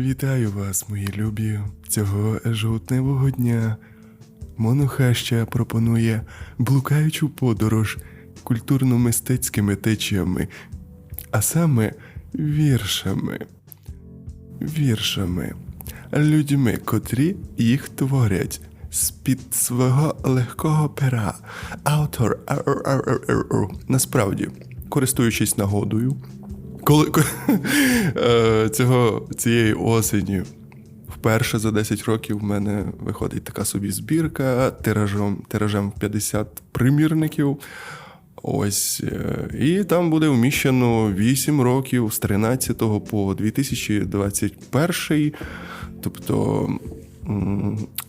Вітаю вас, мої любі, цього жовтневого дня. Монохаща пропонує блукаючу подорож культурно-мистецькими течіями, а саме віршами. Віршами, людьми, котрі їх творять з-під свого легкого пера. Автор насправді, користуючись нагодою, коли ко- е, цього цієї осені вперше за 10 років в мене виходить така собі збірка тиражом, тиражем 50 примірників. Ось, е, і там буде вміщено 8 років з 13 по 2021. Тобто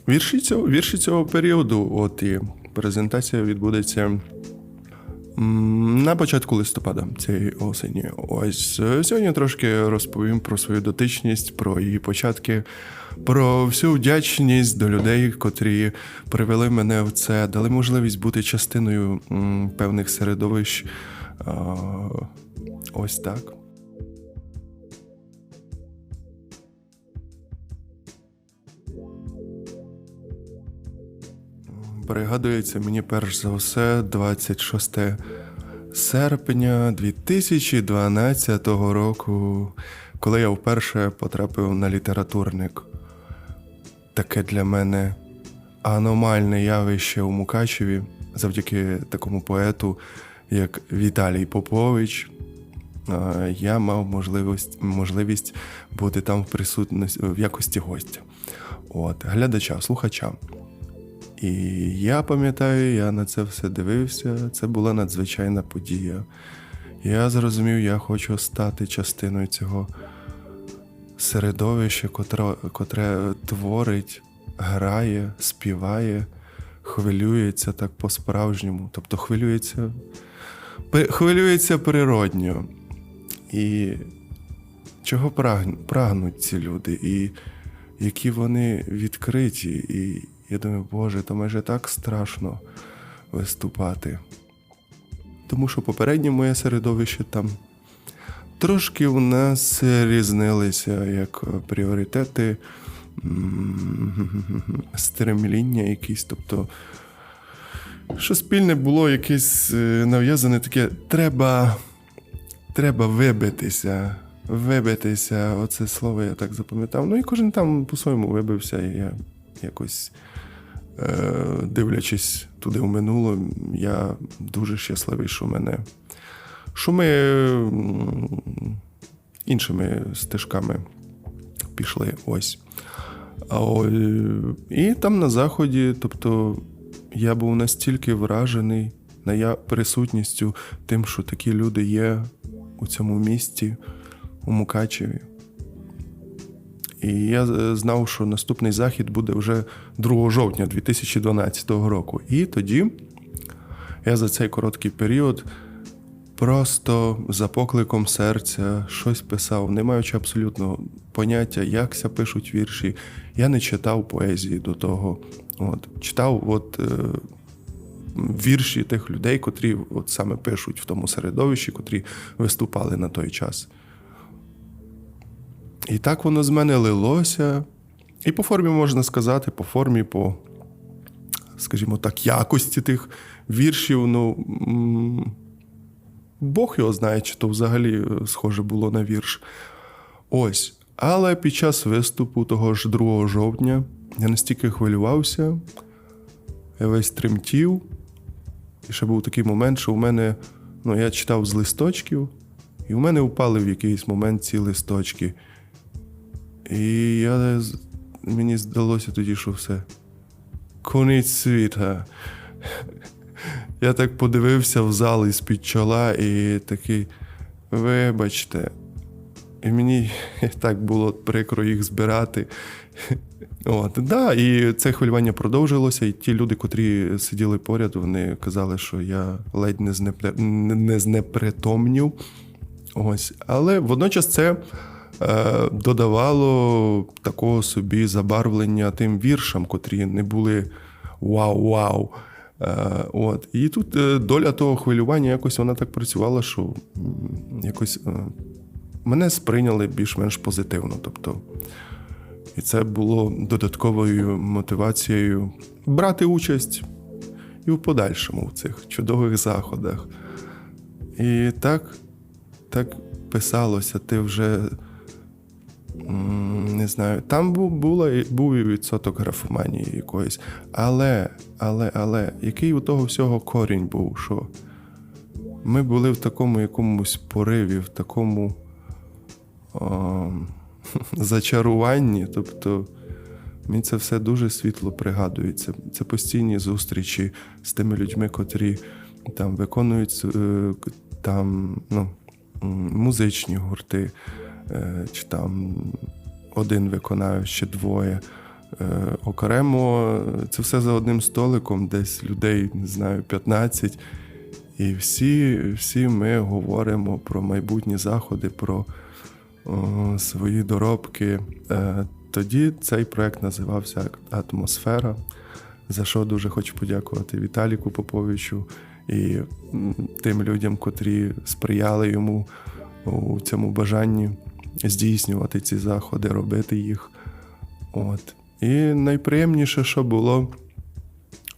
вірші цього, вірші цього періоду. От і презентація відбудеться На початку листопада цієї осені. Ось е, сьогодні трошки розповім про свою дотичність, про її початки, про всю вдячність до людей, котрі привели мене в це, дали можливість бути частиною певних середовищ. Ось так. Пригадується мені перш за все 26 серпня 2012 року, коли я вперше потрапив на літературник. Таке для мене аномальне явище у Мукачеві завдяки такому поету, як Віталій Попович. Я мав можливість, можливість бути там в присутності в якості гостя. От, глядача, слухача. І я пам'ятаю, я на це все дивився. Це була надзвичайна подія. Я зрозумів, я хочу стати частиною цього середовища, котре, котре творить, грає, співає, хвилюється так по-справжньому. Тобто хвилюється, хвилюється природньо. І чого прагнуть ці люди, і які вони відкриті. І я думаю, Боже, то майже так страшно виступати. Тому що попереднє моє середовище там трошки у нас різнилися як пріоритети, стремління якісь. Тобто, що спільне було якесь е, нав'язане таке, треба, треба вибитися. Вибитися, оце слово я так запам'ятав. Ну і кожен там по-своєму вибився, і я якось дивлячись туди в минуле, я дуже щасливий, що мене. Що ми іншими стежками пішли. Ось. А, е, і там на заході, тобто, я був настільки вражений на я присутністю тим, що такі люди є у цьому місті, у Мукачеві. І я е, знав, що наступний захід буде вже 2 жовтня 2012 року. І тоді я за цей короткий період просто за покликом серця щось писав, не маючи абсолютно поняття, як ся пишуть вірші. Я не читав поезії до того. От. Читав от, е, вірші тих людей, котрі от саме пишуть в тому середовищі, котрі виступали на той час. І так воно з мене лилося. І по формі можна сказати, по формі, по, скажімо так, якості тих віршів. Ну, Бог його знає, чи то взагалі е, схоже було на вірш. Ось. Але під час виступу того ж 2 жовтня я настільки хвилювався, я весь тремтів. І ще був такий момент, що в мене, ну, я читав з листочків, і в мене впали в якийсь момент ці листочки. І я, мені здалося тоді, що все. Конець світа. Я так подивився в зал із-під чола і такий, вибачте. І мені так було прикро їх збирати. От, да, і це хвилювання продовжилося, і ті люди, котрі сиділи поряд, вони казали, що я ледь не, не не знепритомнів. Ось. Але водночас це додавало такого собі забарвлення тим віршам, котрі не були вау-вау. Е, от. І тут е, доля того хвилювання якось вона так працювала, що якось е, мене сприйняли більш-менш позитивно. Тобто, і це було додатковою мотивацією брати участь і в подальшому в цих чудових заходах. І так, так писалося, ти вже не знаю, там був, була, був і відсоток графоманії якоїсь. Але, але, але, який у того всього корінь був, що ми були в такому якомусь пориві, в такому о, зачаруванні. Тобто мені це все дуже світло пригадується. Це постійні зустрічі з тими людьми, котрі там виконують е, там, ну, музичні гурти, чи там один виконавець, чи двоє. Е, Окремо це все за одним столиком, десь людей, не знаю, 15. І всі, всі ми говоримо про майбутні заходи, про о, свої доробки. Е, тоді цей проект називався Атмосфера, за що дуже хочу подякувати Віталіку Поповичу і тим людям, котрі сприяли йому у цьому бажанні здійснювати ці заходи, робити їх. От. І найприємніше, що було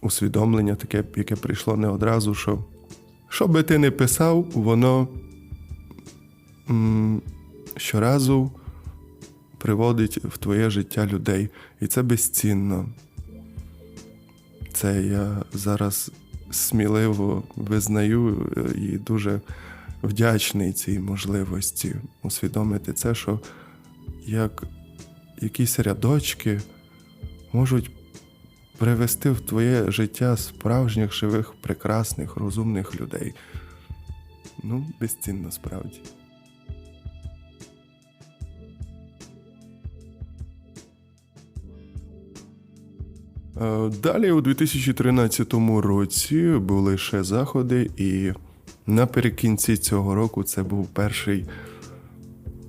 усвідомлення, таке, яке прийшло не одразу, що що би ти не писав, воно м, щоразу приводить в твоє життя людей. І це безцінно. Це я зараз сміливо визнаю е, і дуже вдячний цій можливості усвідомити це, що як якісь рядочки можуть привести в твоє життя справжніх, живих, прекрасних, розумних людей. Ну, безцінно справді. Е, Далі, у 2013 році, були ще заходи, і наприкінці цього року це був перший,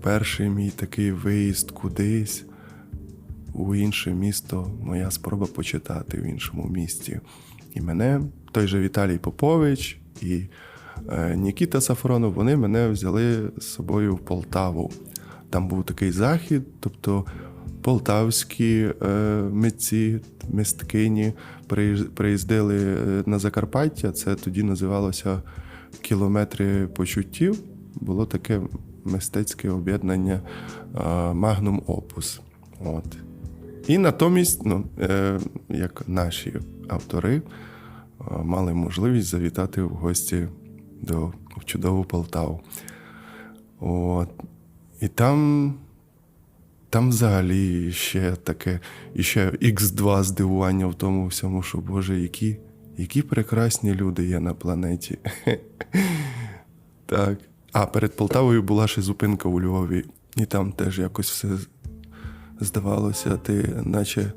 перший мій такий виїзд кудись у інше місто, моя спроба почитати в іншому місті. І мене, той же Віталій Попович і е, Нікіта Сафронов, вони мене взяли з собою в Полтаву. Там був такий захід, тобто полтавські е, митці, мисткині приїздили е, на Закарпаття. Це тоді називалося кілометри почуттів. Було таке мистецьке об'єднання Magnum Opus. От. І натомість, ну, е, як наші автори, е, мали можливість завітати в гості до в чудову Полтаву. От. І там, там взагалі ще таке, ще Х2 здивування в тому всьому, що Боже, які, які прекрасні люди є на планеті. Так. А перед Полтавою була ще зупинка у Львові, і там теж якось все здавалося, ти наче е,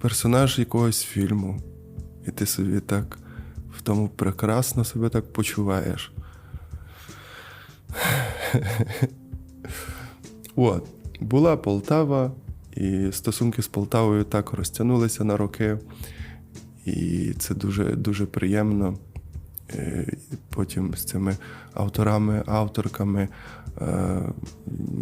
персонаж якогось фільму, і ти собі так в тому прекрасно себе так почуваєш. От, була Полтава, і стосунки з Полтавою так розтягнулися на роки, і це дуже, дуже приємно. Е, Потім з цими авторами, авторками е,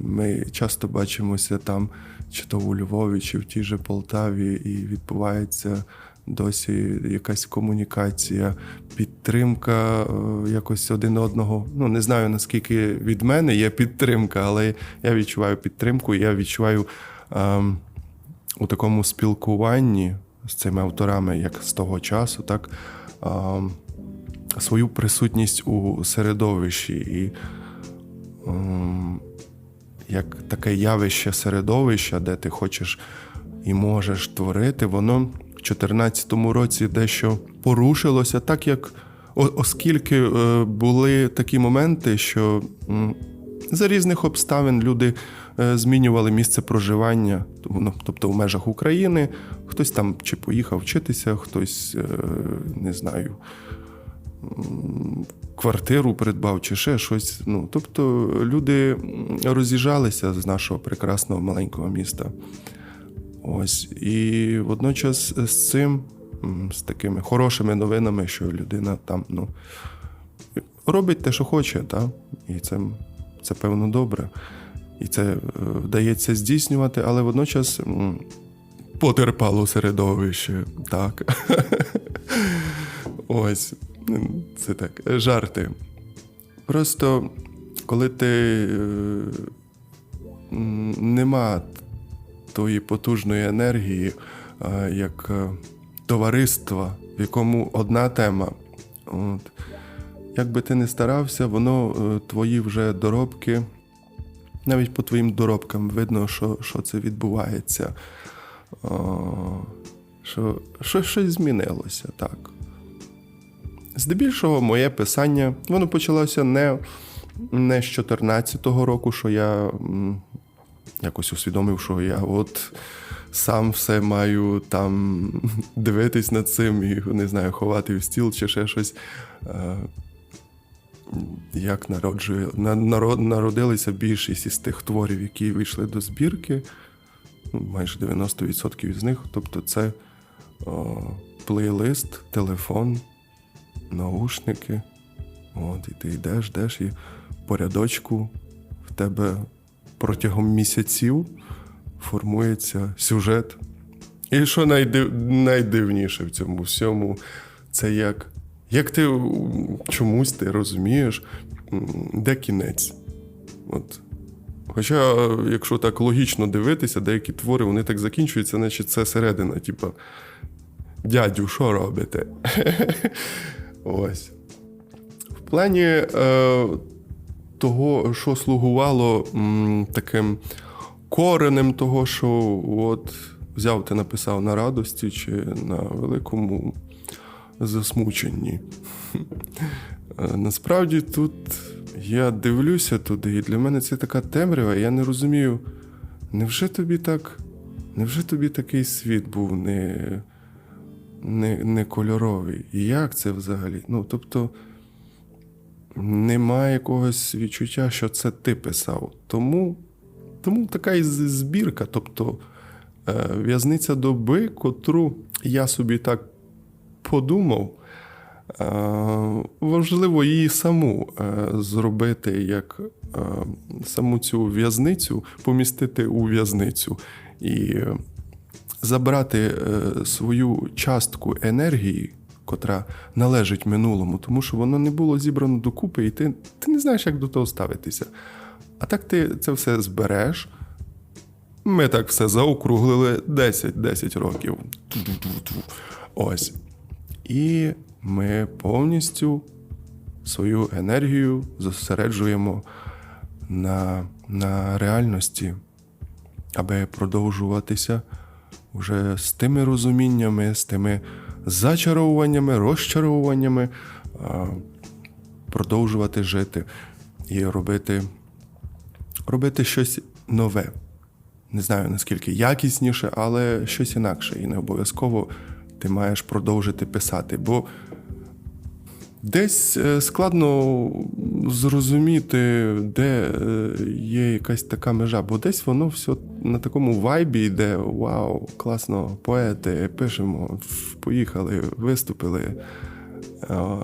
ми часто бачимося там, чи то у Львові, чи в тій же Полтаві, і відбувається досі якась комунікація, підтримка е, якось один одного. Ну не знаю наскільки від мене є підтримка, але я відчуваю підтримку, я відчуваю ем, у такому спілкуванні з цими авторами, як з того часу, так. свою присутність у середовищі і як таке явище середовища, де ти хочеш і можеш творити, воно в 2014 році дещо порушилося, так як оскільки е, були такі моменти, що за різних обставин люди змінювали місце проживання, ну, тобто в межах України, хтось там чи поїхав вчитися, хтось е, не знаю квартиру придбав чи ще щось. Ну, тобто люди роз'їжджалися з нашого прекрасного маленького міста. Ось. І водночас з цим, з такими хорошими новинами, що людина там, ну. робить те, що хоче, та? і це, це певно добре. І це е, вдається здійснювати, але водночас потерпало середовище. Так. Ось, це так, жарти. Просто коли ти е, нема тої потужної енергії, як е, товариства, в якому одна тема. От. Як би ти не старався, воно твої вже доробки, навіть по твоїм доробкам видно, що, що це відбувається. О, що, що щось змінилося, так. Здебільшого, моє писання, воно почалося не, не з 14-го року, що я якось усвідомив, що я от сам все маю там дивитись над цим і не знаю, ховати в стіл чи ще щось. Як народжує, народ, народилися більшість із тих творів, які вийшли до збірки, ну, майже 90% з них. Тобто це о, плейлист, телефон, наушники. От, і ти йдеш, йдеш, і по рядочку в тебе протягом місяців формується сюжет. І що найдив... найдивніше в цьому всьому, це як, як ти чомусь ти розумієш, де кінець. От. Хоча, якщо так логічно дивитися, деякі твори вони так закінчуються, наче це середина, типу, дядю, що робите? Ось. В плані е, того, що слугувало м, таким коренем того, що от взяв ти написав на радості чи на великому засмученні. Е, Насправді тут я дивлюся туди, і для мене це така темрява, і я не розумію, невже тобі так, невже тобі такий світ був не, не, не кольоровий? І як це взагалі? Ну, тобто, немає якогось відчуття, що це ти писав. Тому, тому така і збірка, тобто е, в'язниця доби, котру я собі так подумав. Е, Важливо її саму е, зробити як е, саму цю в'язницю, помістити у в'язницю і забрати свою частку енергії, котра належить минулому, тому що воно не було зібрано докупи, і ти, ти не знаєш, як до того ставитися. А так ти це все збереш. Ми так все заокруглили 10, 10 років. Ось. І ми повністю свою енергію зосереджуємо на, на реальності, аби продовжуватися вже з тими розуміннями, з тими зачаровуваннями, розчаровуваннями, продовжувати жити і робити, робити щось нове. Не знаю наскільки якісніше, але щось інакше. І не обов'язково ти маєш продовжити писати. Бо десь е, складно зрозуміти, де е, є якась така межа, бо десь воно все на такому вайбі йде: вау, класно, поети, пишемо, поїхали, виступили. А,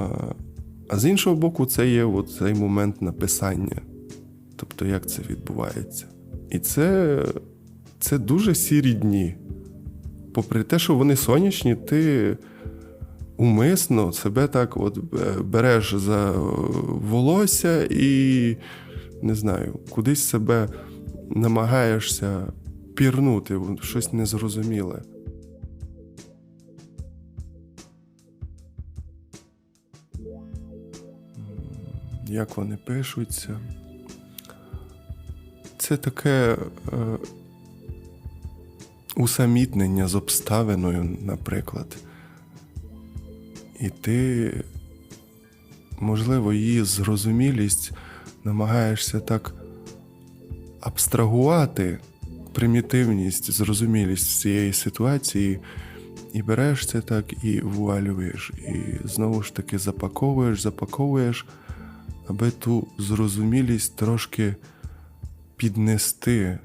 А з іншого боку, це є цей момент написання. Тобто, як це відбувається. І це, це дуже сірі дні. Попри те, що вони сонячні, ти умисно себе так от е, береш за е, волосся і не знаю, кудись себе намагаєшся пірнути щось незрозуміле. Як вони пишуться. Це таке е, усамітнення з обставиною, наприклад. І ти, можливо, її зрозумілість намагаєшся так абстрагувати примітивність, зрозумілість цієї ситуації, і береш це так і вуалюєш. І знову ж таки запаковуєш, запаковуєш, аби ту зрозумілість трошки піднести,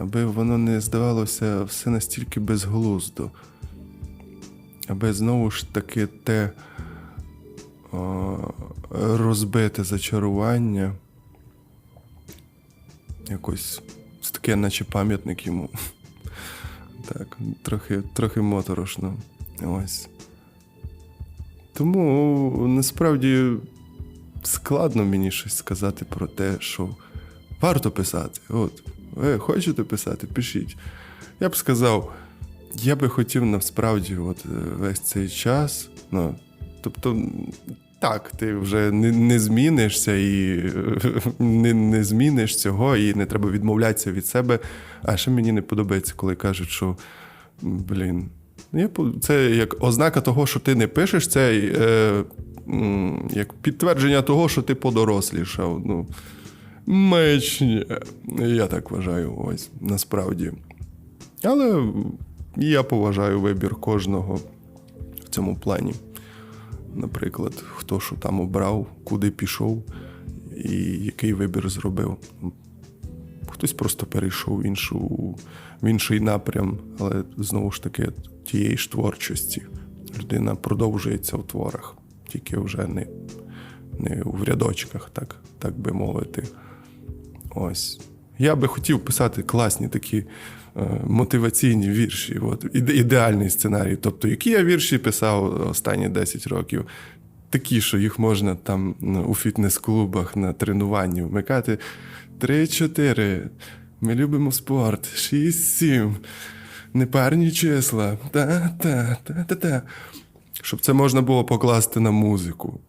аби воно не здавалося все настільки безглуздо, аби знову ж таки те о, розбите зачарування. Якось таке, наче пам'ятник йому. Так, трохи, трохи моторошно. Ось. Тому насправді складно мені щось сказати про те, що варто писати. От, ви хочете писати, пишіть. Я б сказав, я би хотів насправді от, е, весь цей час. Ну, тобто, так, ти вже не, не змінишся і е, не, не зміниш цього, і не треба відмовлятися від себе. А ще мені не подобається, коли кажуть, що блін. Це як ознака того, що ти не пишеш, це е, як підтвердження того, що ти подорослішав. Ну, мечні. Я так вважаю, ось насправді. Але я поважаю вибір кожного в цьому плані. Наприклад, хто що там обрав, куди пішов і який вибір зробив. Хтось просто перейшов в, іншу, в інший напрям, але знову ж таки тієї ж творчості. Людина продовжується в творах, тільки вже не, не в рядочках, так, так би мовити. Ось. Я би хотів писати класні такі е, мотиваційні вірші. От, іде- ідеальний сценарій. Тобто, які я вірші писав останні 10 років. Такі, що їх можна там у фітнес-клубах на тренуванні вмикати. 3-4. Ми любимо спорт. 6-7. Непарні числа. Та-та, та-та-та. Щоб це можна було покласти на музику.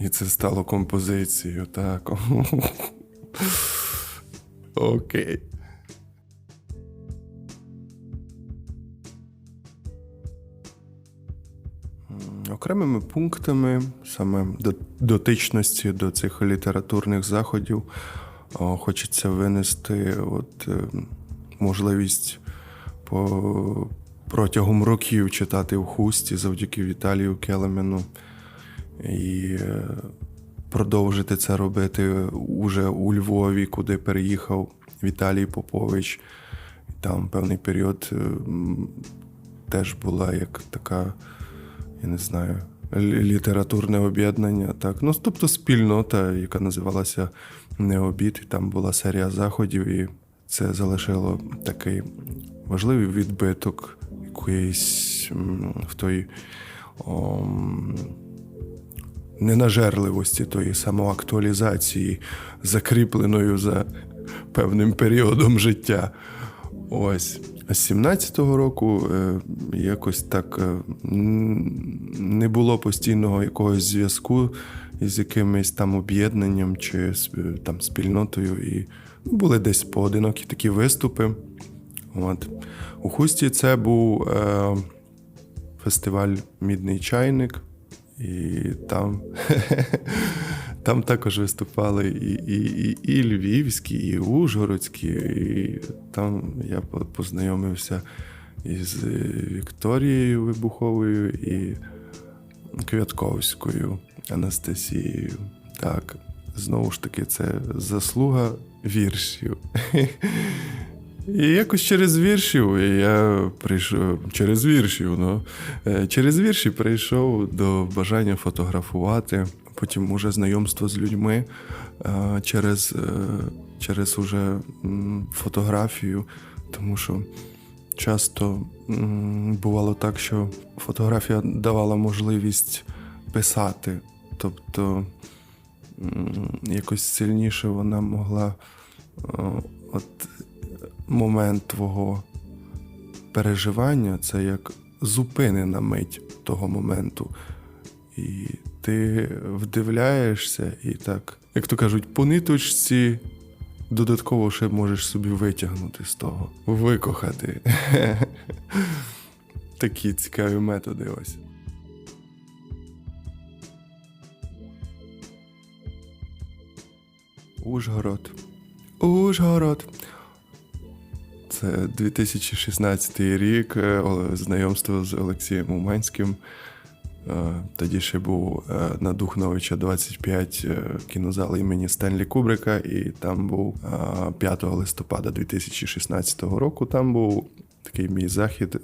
І це стало композицією, так. Окей. Окремими пунктами саме дотичності до цих літературних заходів хочеться винести от, е, можливість по, протягом років читати в хусті завдяки Віталію Келемену і е, продовжити це робити уже у Львові, куди переїхав Віталій Попович. Там певний період е, теж була як така, я не знаю, літературне об'єднання. Так. Ну, тобто спільнота, яка називалася Необід, там була серія заходів, і це залишило такий важливий відбиток якоїсь в той. Ненажерливості тої самоактуалізації, закріпленою за певним періодом життя. Ось. А з 17-го року е, якось так е, не було постійного якогось зв'язку із якимось там об'єднанням чи там спільнотою. І були десь поодинокі такі виступи. От. У Хусті це був е, фестиваль Мідний чайник, і там, там також виступали і, і, і, і львівські, і ужгородські. І там я познайомився із е, Вікторією Вибуховою і Квятковською Анастасією. Так, знову ж таки, це заслуга віршів. І якось через віршів я прийшов через віршів, ну. Е, через вірші прийшов до бажання фотографувати, потім уже знайомство з людьми е, через, е, через уже фотографію, тому що часто бувало так, що фотографія давала можливість писати, тобто якось сильніше вона могла от момент твого переживання це як зупинена мить того моменту. І ти вдивляєшся і так, як то кажуть, по ниточці додатково ще можеш собі витягнути з того, викохати. Такі цікаві методи ось. Ужгород. Ужгород. Це 2016 рік, е, знайомство з Олексієм Уманським. Е, Тоді ще був е, на Духновича 25 е, кінозал імені Стенлі Кубрика, і там був е, 5 листопада 2016 року. Там був такий мій захід,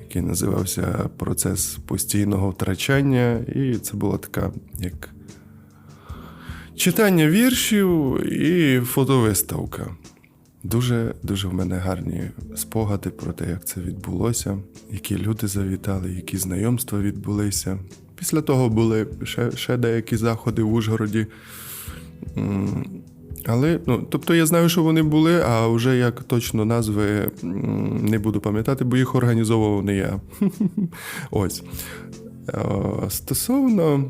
який називався Процес постійного втрачання. І це була така як читання віршів і фотовиставка. Дуже дуже в мене гарні спогади про те, як це відбулося, які люди завітали, які знайомства відбулися. Після того були ще, ще деякі заходи в Ужгороді. Але, ну, тобто я знаю, що вони були, а вже як точно назви не буду пам'ятати, бо їх організовував не я. Ось. Е, Стосовно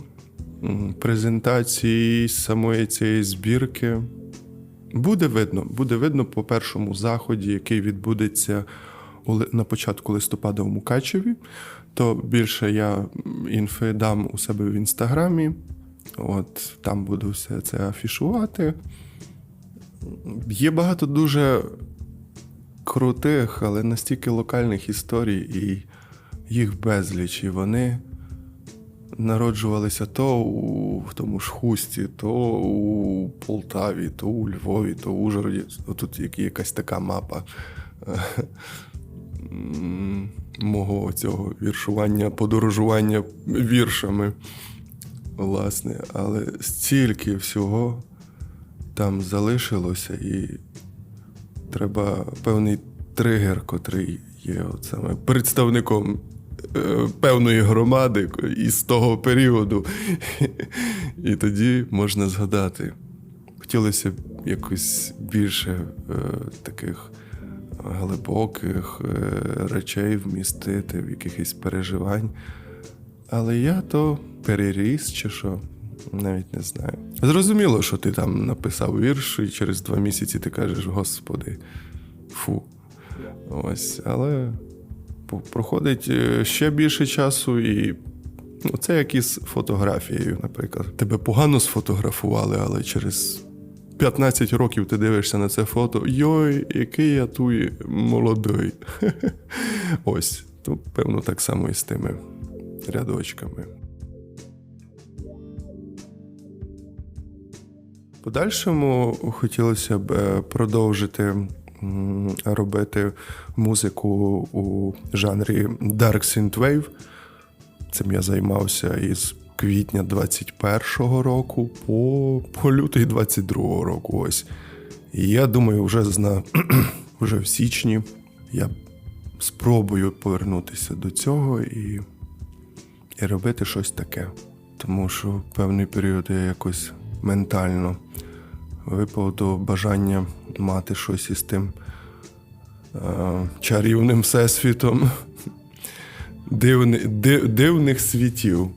презентації самої цієї збірки, Буде видно, буде видно по першому заході, який відбудеться на початку листопада в Мукачеві. То більше я інфи дам у себе в інстаграмі. От там буду все це афішувати. Є багато дуже крутих, але настільки локальних історій, і їх безліч. І вони народжувалися то у в тому ж хусті, то у Полтаві, то у Львові, то у Ужгороді. Тут якась така мапа е, мого цього віршування, подорожування віршами. Власне, але стільки всього там залишилося, і треба певний тригер, котрий є от саме представником певної громади із того періоду. І тоді можна згадати. Хотілося б якось більше е, таких глибоких е, речей вмістити, в якихось переживань. Але я то переріс чи що, навіть не знаю. Зрозуміло, що ти там написав вірш, і через два місяці ти кажеш, господи, фу. Ось, але проходить е, ще більше часу, і ну, це як із фотографією, наприклад. Тебе погано сфотографували, але через 15 років ти дивишся на це фото. Йой, який я туй молодий. Ось, то певно так само і з тими рядочками. Подальшому хотілося б е, продовжити робити музику у жанрі Dark Synthwave. Цим я займався із квітня 21-го року по, по лютий 22-го року. Ось. І я думаю, вже зна, вже в січні я спробую повернутися до цього і, і робити щось таке. Тому що певний період я якось ментально випав до бажання мати щось із тим е, чарівним всесвітом дивни, див, дивних світів.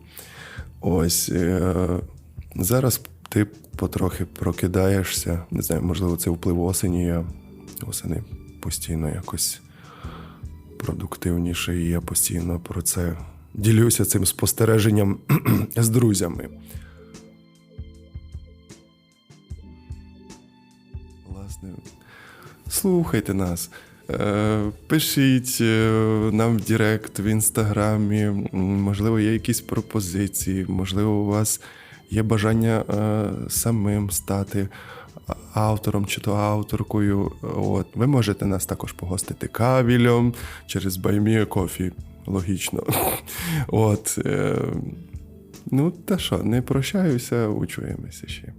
Ось е, зараз ти потрохи прокидаєшся. Не знаю, можливо, це вплив осені. Я осени постійно якось продуктивніше, і я постійно про це ділюся цим спостереженням з друзями. Слухайте нас. Е, Пишіть е, нам в Директ, в інстаграмі. Можливо, є якісь пропозиції, можливо, у вас є бажання е, самим стати автором чи то авторкою. От. Ви можете нас також погостити кавілем через Баймія Кофі. Логічно. От. Ну, та що, не прощаюся, учуємося ще.